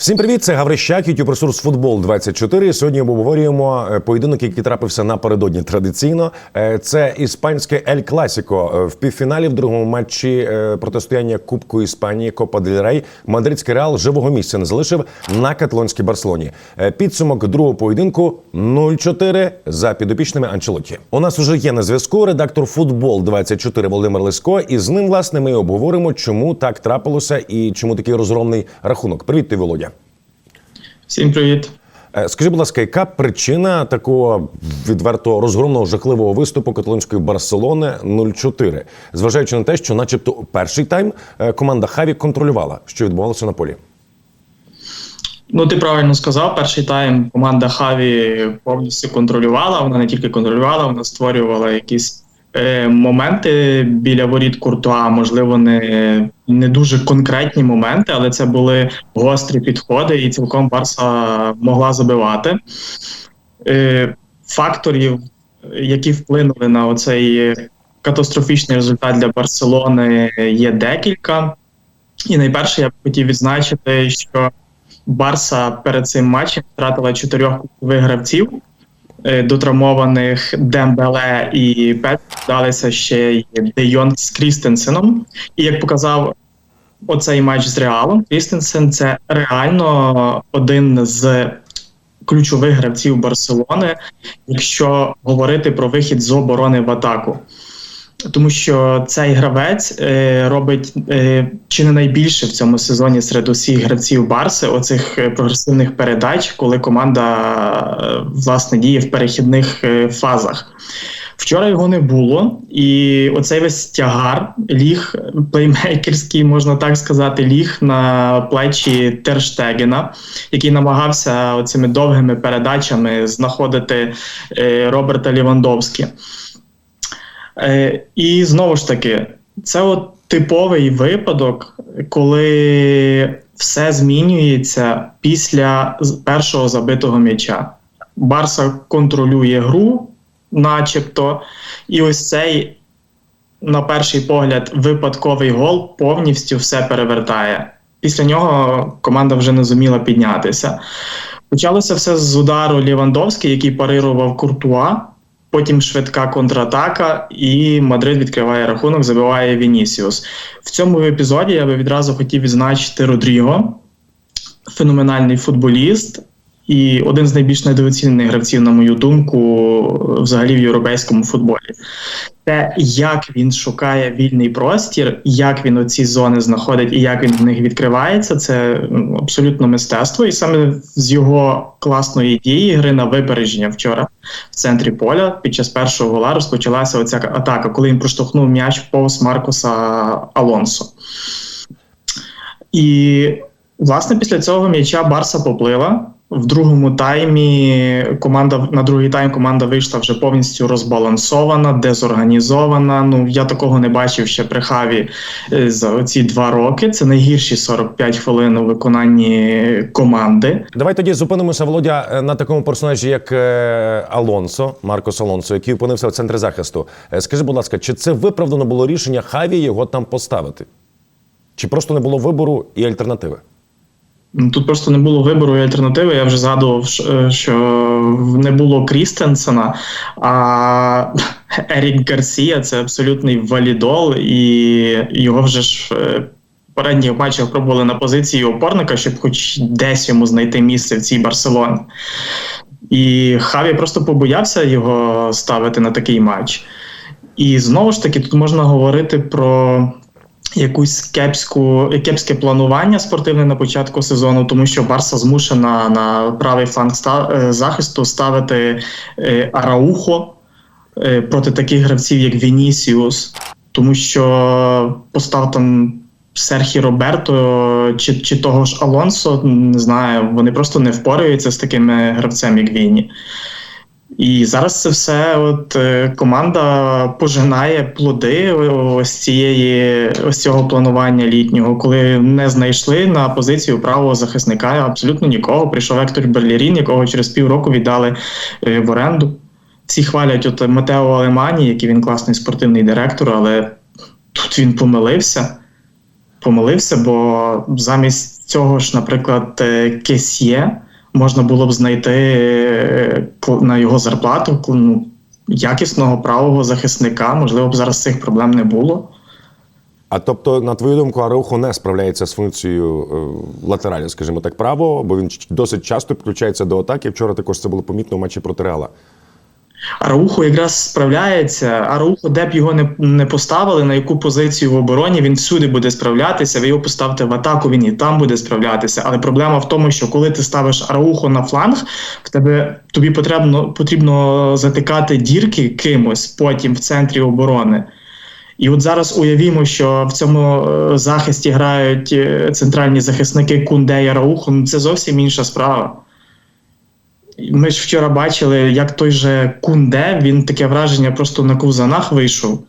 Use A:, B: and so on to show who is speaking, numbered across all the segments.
A: Всім привіт, це Гаврищак, YouTube ресурс Футбол 24. Сьогодні обговорюємо е, поєдинок, який трапився напередодні традиційно. Е, Це іспанське Ель Класіко Е, в півфіналі в другому матчі протистояння Кубку Іспанії Копа дель Рей. Мадридський реал живого місця не залишив на каталонській Барселоні. Підсумок другого поєдинку 0-4 за підопічними Анчелоті. У нас уже є на зв'язку редактор Футбол 24 Володимир Лисько. І з ним власне ми обговоримо, чому так трапилося і чому такий розгромний рахунок. Привіт, ти Володя.
B: Всім привіт.
A: Е, Скажи, будь ласка, яка причина такого відверто розгромного жахливого виступу каталонської Барселони 0-4? Зважаючи на те, що, начебто, перший тайм е, команда Хаві контролювала, що відбувалося на полі.
B: Ну, ти правильно сказав, перший тайм команда Хаві повністю контролювала. Вона не тільки контролювала, вона створювала якісь моменти біля воріт Куртуа. Можливо, не, не дуже конкретні моменти, але це були гострі підходи, і цілком Барса могла забивати. Е, факторів, які вплинули на оцей катастрофічний результат для Барселони, є декілька. І найперше я б хотів відзначити, що Барса перед цим матчем втратила чотирьох гравців. Е, До травмованих Дембеле і Пет далися ще й Де Йонг з Крістенсеном. І як показав оцей матч з Реалом, Крістенсен це реально один з ключових гравців Барселони, якщо говорити про вихід з оборони в атаку. Тому що цей гравець е, робить е, чи не найбільше в цьому сезоні серед усіх гравців Барси оцих е, прогресивних передач, коли команда е, власне діє в перехідних е, фазах. Вчора його не було, і оцей весь тягар ліг плеймейкерський, можна так сказати, ліг на плечі Терштегена, який намагався оцими довгими передачами знаходити е, Роберта Лівандовські. Е, і знову ж таки, це от типовий випадок, коли все змінюється після першого забитого м'яча. Барса контролює гру, начебто, і ось цей, на перший погляд, випадковий гол повністю все перевертає. Після нього команда вже не зуміла піднятися. Почалося все з удару Лівандовський, який парирував Куртуа. Потім швидка контратака, і Мадрид відкриває рахунок, забиває Вінісіус. В цьому епізоді я би відразу хотів відзначити Родріго, феноменальний футболіст і один з найбільш недооцінених гравців, на мою думку, взагалі в європейському футболі. Те, як він шукає вільний простір, як він оці зони знаходить і як він в них відкривається, це абсолютно мистецтво. І саме з його класної дії гри на випередження вчора в центрі поля під час першого гола розпочалася оця атака, коли він проштовхнув м'яч повз Маркуса Алонсо. І власне після цього м'яча Барса поплила. В другому таймі команда на другий тайм команда вийшла вже повністю розбалансована, дезорганізована. Ну я такого не бачив ще при хаві е, за ці два роки. Це найгірші 45 хвилин у виконанні команди.
A: Давай тоді зупинимося, Володя, е, на такому персонажі, як е, Алонсо, Маркос Алонсо, який опинився в центрі захисту. Скажи, будь ласка, чи це виправдано було рішення Хаві його там поставити? Чи просто не було вибору і альтернативи?
B: Ну, Тут просто не було вибору і альтернативи. Я вже згадував, е, що не було Крістенсена, а Ерік Гарсія це абсолютний валідол, і його вже ж е, в передніх матчах пробували на позиції опорника, щоб хоч десь йому знайти місце в цій Барселоні. І Хаві просто побоявся його ставити на такий матч. І знову ж таки, тут можна говорити про якусь кепську кепське планування спортивне на початку сезону, тому що Барса змушена на правий фланг е, захисту ставити е, Араухо е, проти таких гравців, як Вінісіус, тому що постав там. Серхі Роберто чи, чи того ж Алонсо, не знаю, вони просто не впораються з такими гравцем, як Віні. І зараз це все от е, команда пожинає плоди ось цієї ось цього планування літнього, коли не знайшли на позицію правого захисника абсолютно нікого. Прийшов Ектор Берлірін, якого через півроку віддали е, в оренду. всі хвалять от Матео Алемані, який він класний спортивний директор, але тут він помилився. Помилився, бо замість цього ж, наприклад, е, Кесьє можна було б знайти на його зарплату ну, якісного правого захисника. Можливо, б зараз цих проблем не було.
A: А тобто, на твою думку, Араухо не справляється з функцією е, латералі, скажімо так, право, бо він досить часто підключається до атаки. Вчора також це було помітно в матчі проти Реала.
B: Араухо якраз справляється. Араухо, де б його не, не поставили, на яку позицію в обороні, він всюди буде справлятися. Ви його поставте в атаку, він і там буде справлятися. Але проблема в тому, що коли ти ставиш Араухо на фланг, в тебе тобі потрібно, потрібно затикати дірки кимось потім в центрі оборони. І от зараз уявімо, що в цьому е, захисті грають е, центральні захисники Кунде і Араухо. Ну це зовсім інша справа. Ми ж вчора бачили, як той же Кунде, він таке враження просто на ковзанах вийшов.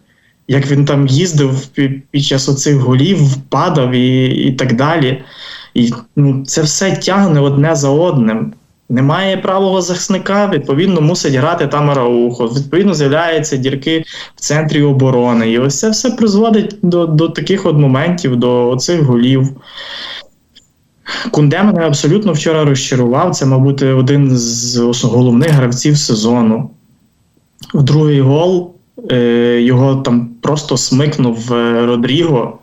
B: Як він там їздив пі- під час оцих голів, впадав і, і так далі. І ну, це все тягне одне за одним. Немає правого захисника, відповідно, мусить грати там Араухо. Відповідно, з'являються дірки в центрі оборони. І ось це все призводить до, до таких от моментів, до оцих голів. Кунде мене абсолютно вчора розчарував. Це, мабуть, один з головних гравців сезону. В другий гол е, його там просто смикнув е, Родріго.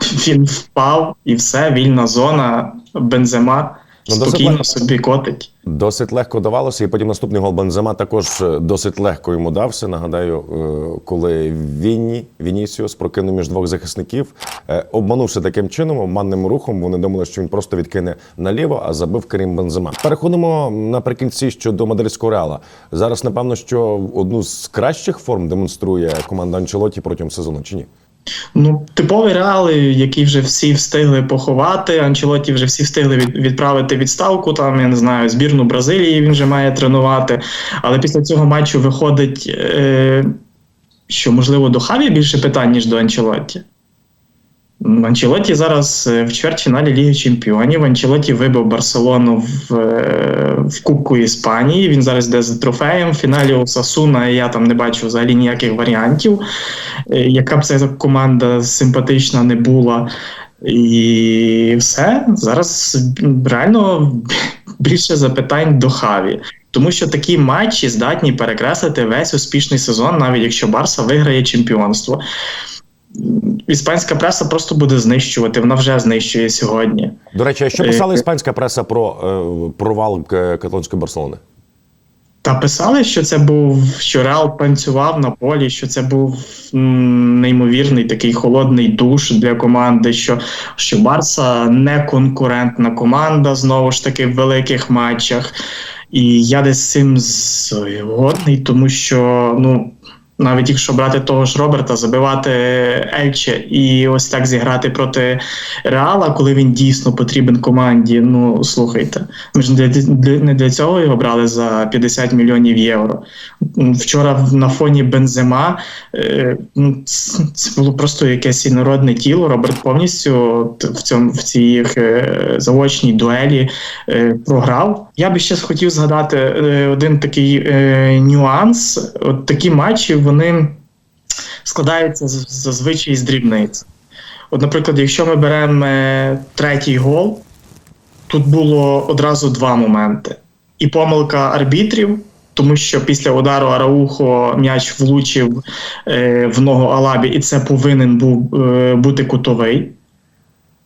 B: Він впав і все, вільна зона, бензема спокійно собі котить.
A: Досить легко давалося, і потім наступний гол Бензема також е, досить легко йому дався. Нагадаю, е, коли Вінні Вінісіус прокинув між двох захисників, е, обманувся таким чином, обманним рухом. Вони думали, що він просто відкине наліво, а забив Карім Бензема. Переходимо наприкінці щодо мадридського реала. Зараз, напевно, що одну з кращих форм демонструє команда Анчелоті протягом сезону, чи ні?
B: Ну, типові реали, які вже всі встигли поховати. Анчелоті вже всі встигли від, відправити відставку. Там я не знаю, збірну Бразилії він вже має тренувати. Але після цього матчу виходить, е, що можливо до Хаві більше питань, ніж до Анчелоті. Анчелоті зараз е, в чвертьфіналі Ліги Чемпіонів. Анчелоті вибив Барселону в, е, в Кубку Іспанії. Він зараз йде з трофеєм. В фіналі Осасуна я там не бачу взагалі ніяких варіантів. Е, Яка б ця команда симпатична не була. І все. Зараз реально більше запитань до Хаві. Тому що такі матчі здатні перекреслити весь успішний сезон, навіть якщо Барса виграє чемпіонство. Іспанська преса просто буде знищувати, вона вже знищує сьогодні.
A: До речі, а що
B: Е,
A: писала іспанська преса про е, провал е, каталонської Барселони?
B: Та писали, що це був що Реал танцював на полі, що це був неймовірний такий холодний душ для команди. Що, що Барса не конкурентна команда знову ж таки в великих матчах. І я десь з цим згодний, тому що ну. Навіть якщо брати того ж Роберта, забивати Ельче і ось так зіграти проти Реала, коли він дійсно потрібен команді. Ну слухайте, ми ж не для, цього його брали за 50 мільйонів євро. Вчора на фоні Бензема е, ну, це було просто якесь інородне тіло. Роберт повністю в цьому в цій е, заочній дуелі е, програв. Я би ще хотів згадати е, один такий е, нюанс. От такі матчі вони складаються зазвичай з дрібниць. От, наприклад, якщо ми беремо е, третій гол, тут було одразу два моменти: і помилка арбітрів. Тому що після удару Араухо м'яч влучив в ногу Алабі, і це повинен був бути кутовий.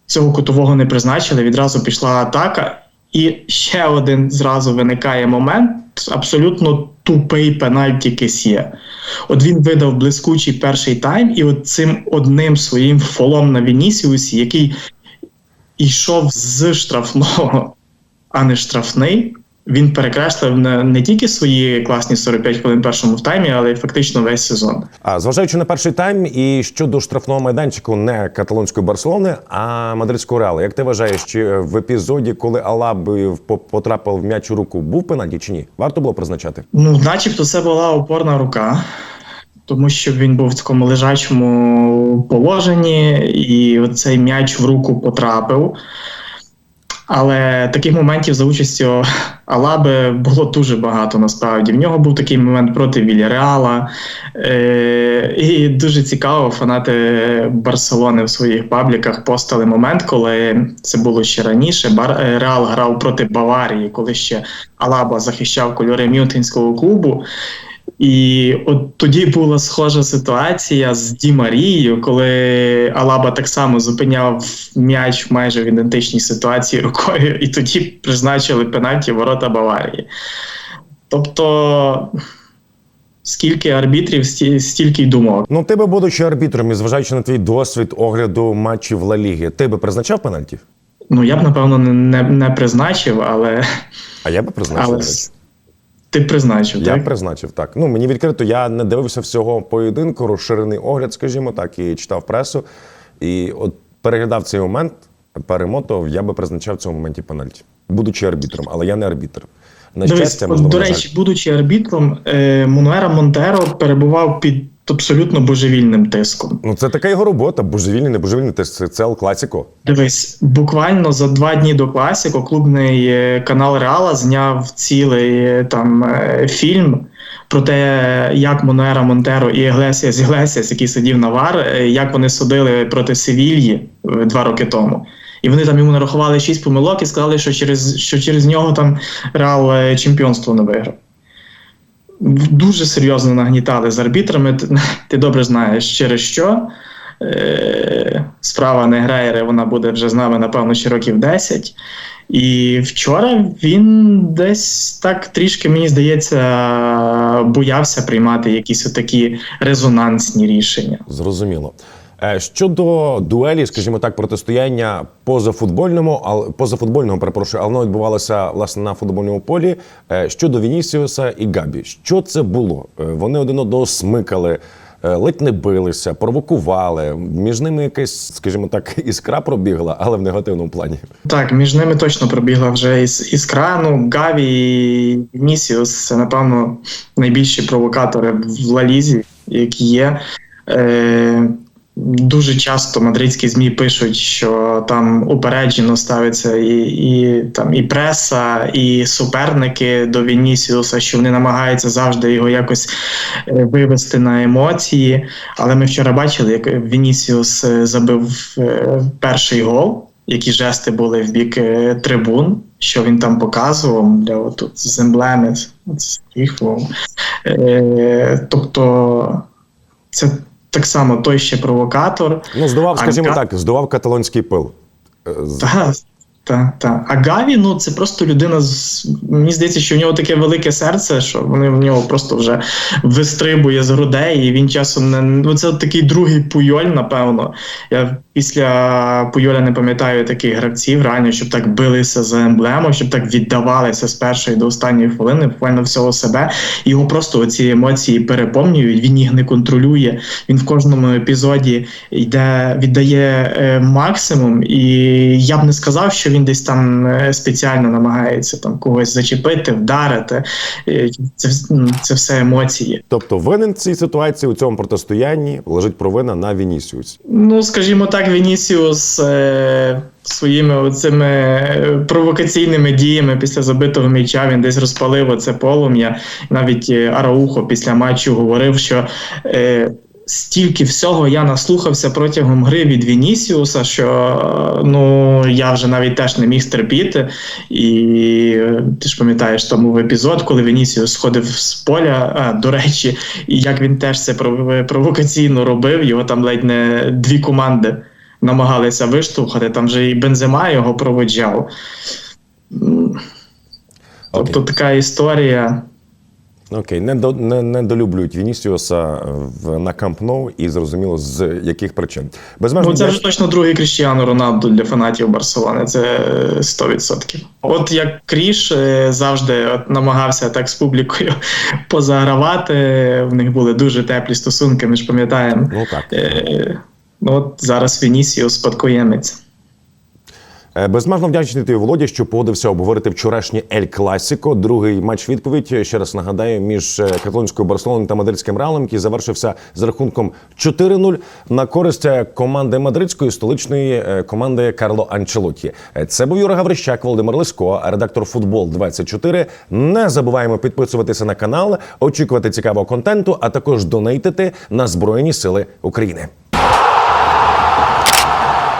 B: Цього кутового не призначили. Відразу пішла атака. І ще один зразу виникає момент: абсолютно тупий пенальті Кесія. От він видав блискучий перший тайм, і от цим одним своїм фолом на Вінісіусі, який йшов з штрафного, а не штрафний, він перекреслив не, не тільки свої класні 45 хвилин в першому таймі, але й фактично весь сезон.
A: А зважаючи на перший тайм і щодо штрафного майданчику не каталонської Барселони, а мадридського Реалу, як ти вважаєш, чи в епізоді, коли Алаби по- потрапив в м'яч у руку, був пенальті чи ні? Варто було призначати?
B: Ну, начебто, це була опорна рука, тому що він був в такому лежачому положенні, і цей м'яч в руку потрапив. Але таких моментів за участю Алаби було дуже багато насправді. В нього був такий момент проти Вільяреала. Е- і дуже цікаво, фанати Барселони в своїх пабліках постали момент, коли це було ще раніше. Бар- е, Реал грав проти Баварії, коли ще Алаба захищав кольори Мюнхенського клубу. І от тоді була схожа ситуація з Ді Марією, коли Алаба так само зупиняв м'яч майже в ідентичній ситуації рукою, і тоді призначили пенальті ворота Баварії. Тобто, скільки арбітрів, стільки й думок.
A: Ну, ти би, будучи арбітром і зважаючи на твій досвід огляду матчів Ла Ліги, ти би призначав пенальті?
B: Ну, я б, напевно, не, не, призначив, але,
A: А я би призначив.
B: але ти призначив,
A: Я
B: так?
A: призначив так. Ну мені відкрито, я не дивився всього поєдинку, розширений огляд, скажімо так, і читав пресу. І от переглядав цей момент, перемотував, я би призначав в цьому моменті пенальті, будучи арбітром, але я не арбітр. На
B: Дивись,
A: щастя, можливо,
B: до речі, будучи арбітром, е, Мануера Монтеро перебував під абсолютно божевільним тиском.
A: Ну це така його робота, божевільний, не божевільний, це, це, це класіко.
B: Дивись, буквально за два дні до класіку клубний е, канал Реала зняв цілий е, там е, фільм про те, як Монуера Монтеро і Іглесіас Іглесіас, який сидів на вар, як вони судили проти Севільї два роки тому. І вони там йому нарахували шість помилок і сказали, що через, що через нього там Реал чемпіонство не виграв. Дуже серйозно нагнітали з арбітрами. Ти, добре знаєш, через що. Е, справа Негрейре, вона буде вже з нами, напевно, ще років 10. І вчора він десь так трішки, мені здається, боявся приймати якісь такі резонансні рішення.
A: Зрозуміло. Е, Щодо дуелі, скажімо так, протистояння позафутбольному, але позафутбольного, перепрошую, але воно відбувалося власне на футбольному полі. Е, Щодо Вінісіуса і Габі, що це було? Е, Вони один одного смикали, ледь не билися, провокували. Між ними якась, скажімо так, іскра пробігла, але в негативному плані.
B: Так, між ними точно пробігла вже іскра. Ну, Гаві і Вінісіус це, напевно, найбільші провокатори в Лалізі, які є. Дуже часто мадридські ЗМІ пишуть, що там упереджено ставиться і, і, там, і преса, і суперники до Вінісіуса, що вони намагаються завжди його якось е, вивести на емоції. Але ми вчора бачили, як Вінісіус е, забив е, перший гол, які жести були в бік трибун, що він там показував для отут з емблеми, з тобто, це так само той ще провокатор.
A: Ну, здував, скажімо
B: Га-
A: так, здував каталонський пил. Е, з-
B: Та, та. А Гаві, ну це просто людина з. Мені здається, що в нього таке велике серце, що вони в нього просто вже вистрибує з грудей, і він часом не. Ну, це такий другий пуйоль, напевно. Я після Пуйоля не пам'ятаю таких гравців, реально, щоб так билися за емблему, щоб так віддавалися з першої до останньої хвилини, буквально всього себе. Його просто ці емоції переповнюють, він їх не контролює. Він в кожному епізоді йде, віддає е, максимум, і я б не сказав, що він десь там е, спеціально намагається там когось зачепити, вдарити. Е, Це, це все емоції.
A: Тобто винен в цій ситуації у цьому протистоянні лежить провина на Вінісіусі.
B: Ну, скажімо так, Вінісіус е, своїми цими провокаційними діями після забитого м'яча він десь розпалив оце полум'я. Навіть е, Араухо після матчу говорив, що. Е, Стільки всього я наслухався протягом гри від Вінісіуса, що ну я вже навіть теж не міг стерпіти. І ти ж пам'ятаєш тому в епізод, коли Вінісіус сходив з поля. А, до речі, і як він теж це провокаційно робив, його там ледь не дві команди намагалися виштовхати. Там вже і Бензема його проводжав. Тобто така історія.
A: Окей, не, до, не, не долюблюють Вінісіуса в, на Камп Ноу і зрозуміло з яких причин. Безмежно
B: Ну, це вже точно другий Кріштіану Роналду для фанатів Барселони. Це е, 100%. От як Кріш е, завжди от намагався так з публікою позагравати. В них були дуже теплі стосунки, ми ж пам'ятаємо.
A: Ну так.
B: Е, Ну, от зараз Вінісіус спадкоємець.
A: Е, Безмежно вдячний тобі, Володя, що погодився обговорити вчорашнє Ель Класіко. Другий матч відповідь. Ще раз нагадаю, між е, каталонською Барселоною та мадридським Реалом, який завершився з рахунком 4-0 на користь е, команди мадридської столичної е, команди Карло Анчелоті. Е, Це був Юра Гаврищак, Володимир Лисько, редактор футбол 24 Не забуваємо підписуватися на канал, очікувати цікавого контенту, а також донейтити на Збройні Сили України.